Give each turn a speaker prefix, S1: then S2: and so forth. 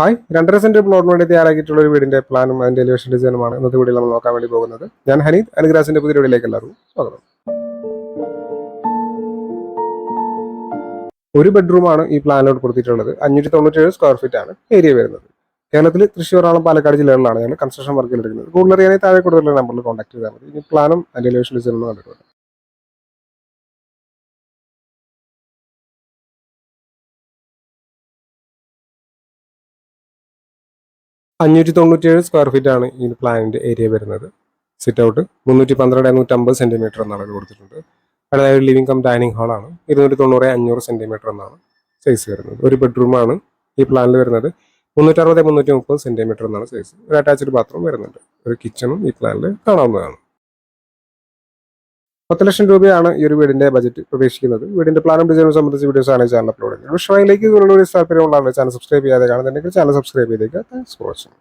S1: Hi. രണ്ടര saint പ്ലോട്ടിന് വേണ്ടി തയ്യാറാക്കിയിട്ടുള്ള ഒരു വീടിന്റെ പ്ലാനും അതിന്റെ എലിവേഷൻ ഡിസൈനുമാണ് ഇന്നത്തെ വീഡിയോയിൽ നമ്മൾ നോക്കാൻ വേണ്ടി പോകുന്നത്. ഞാൻ ഹനീത് അനുഗ്രാസിന്റെ പുതിയ വീഡിയോയിലേക്ക് എല്ലാവർക്കും സ്വാഗതം. ഒരു ബെഡ്റൂമാണ് ഈ പ്ലാനിലോട്ട് കൊടുത്തിട്ടുള്ളത്. അഞ്ഞൂറ്റി തൊണ്ണൂറ്റേഴ് സ്ക്വയർ ഫീറ്റ് ആണ് ഏരിയ വരുന്നത്. കേരളത്തിൽ എറണാകുളം പാലക്കാട് ജില്ലകളിലാണ് ഞങ്ങൾ കൺസ്ട്രക്ഷൻ വർക്കിൽ എടുക്കുന്നത് കൂടുതൽ അറിയാനായി താഴെ കൊടുത്തിട്ടുള്ള നമ്പറിൽ കോൺടാക്ട് ചെയ്താൽ മതി. ഇനി പ്ലാനും അതിന്റെ എലിവേഷൻ ഡിസൈനും കണ്ടിട്ടുണ്ട് അഞ്ഞൂറ്റി തൊണ്ണൂറ്റിയേഴ് സ്ക്വയർ ഫീറ്റ് ആണ് ഈ പ്ലാനിന്റെ ഏരിയ വരുന്നത്. സിറ്റ് ഔട്ട് മുന്നൂറ്റി പന്ത്രണ്ട് നൂറ്റമ്പത് സെന്റിമീറ്റർ എന്ന അളവിൽ കൊടുത്തിട്ടുണ്ട്. അതായത് ലിവിംഗ് കം ഡൈനിങ് ഹാളാണ് ഇരുന്നൂറ്റി തൊണ്ണൂറ് അഞ്ഞൂറ് സെന്റിമീറ്റർ എന്നാണ് സൈസ് വരുന്നത്. ഒരു ബെഡ്റൂമാണ് ഈ പ്ലാനിൽ വരുന്നത്. മുന്നൂറ്റി അറുപത് മുന്നൂറ്റി മുപ്പത് സെന്റിമീറ്റർ എന്നാണ് സൈസ് ഒരു അറ്റാച്ച്ഡ് ബാത്റൂം വരുന്നുണ്ട്. ഒരു കിച്ചണും ഈ പ്ലാനിൽ കാണാവുന്നതാണ്. പത്ത് ലക്ഷം രൂപയാണ് ഈ ഒരു വീടിന്റെ ബജറ്റ് പ്രതീക്ഷിക്കുന്നത്. വീടിന്റെ പ്ലാനും ഡിസൈനും സംബന്ധിച്ച് വീഡിയോസ് ആണ് ചാനൽ അപ്ലോഡ് ചെയ്യുന്നത്. വിഷയത്തിലേക്ക് താല്പര്യമുള്ള ചാനൽ സബ്സ്ക്രൈബ് ചെയ്യാതെ കാണുന്നുണ്ടെങ്കിൽ ചാനൽ സബ്സ്ക്രൈബ് ചെയ്തേക്കുക താങ്ക്സ് ഫോർ വാച്ചിങ്